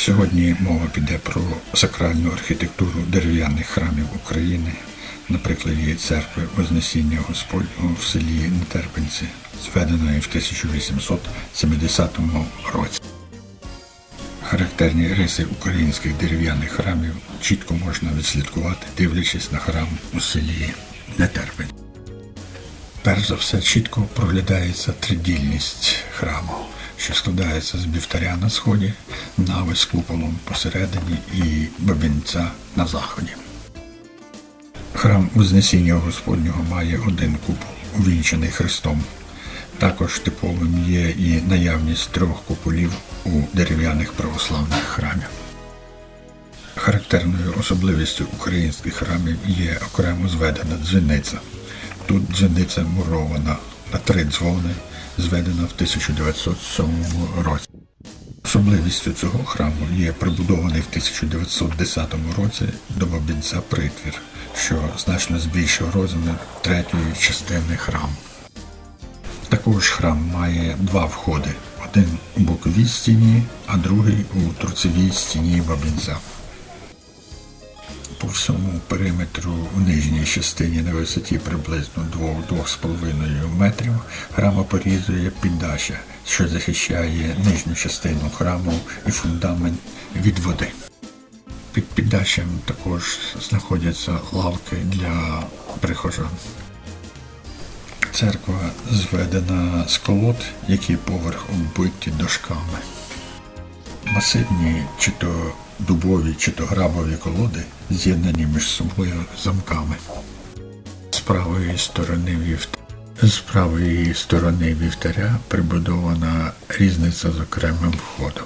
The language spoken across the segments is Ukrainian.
Сьогодні мова піде про сакральну архітектуру дерев'яних храмів України, на прикладі церкви Вознесіння Господнього в селі Нетерпенці, зведеної в 1870 році. Характерні риси українських дерев'яних храмів чітко можна відслідкувати, дивлячись на храм у селі Нетерпень. Перш за все чітко проглядається тридільність храму, що складається з бівтаря на сході, нави з куполом посередині і бабінця на заході. Храм Вознесіння Господнього має один купол, увінчений Христом. Також типовим є і наявність трьох куполів у дерев'яних православних храмів. Характерною особливістю українських храмів є окремо зведена дзвіниця. Тут дзвіниця мурована на три дзвони, зведена в 1907 році. Особливістю цього храму є прибудований в 1910 році до бабінця притвір, що значно збільшив розмір третьої частини храму. Також храм має два входи: один у боковій стіні, а другий у торцевій стіні бабінця. По всьому периметру в нижній частині на висоті приблизно 2-2,5 метрів храма порізує піддача, що захищає нижню частину храму і фундамент від води. Під піддачем також знаходяться лавки для прихожан. Церква зведена з колод, які поверх оббиті дошками. Масивні чи то дубові, чи то грабові колоди з'єднані між собою замками. З правої сторони вівт... з правої сторони вівтаря прибудована різниця з окремим входом.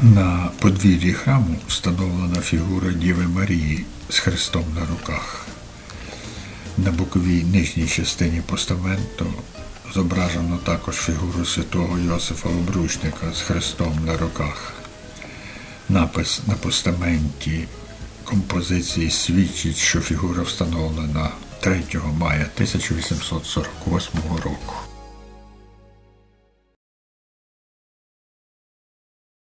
На подвір'ї храму встановлена фігура Діви Марії з Христом на руках. На боковій нижній частині постаменту зображено також фігуру святого Йосифа Обручника з Христом на руках. Напис на постаменті композиції свідчить, що фігура встановлена 3 мая 1848 року.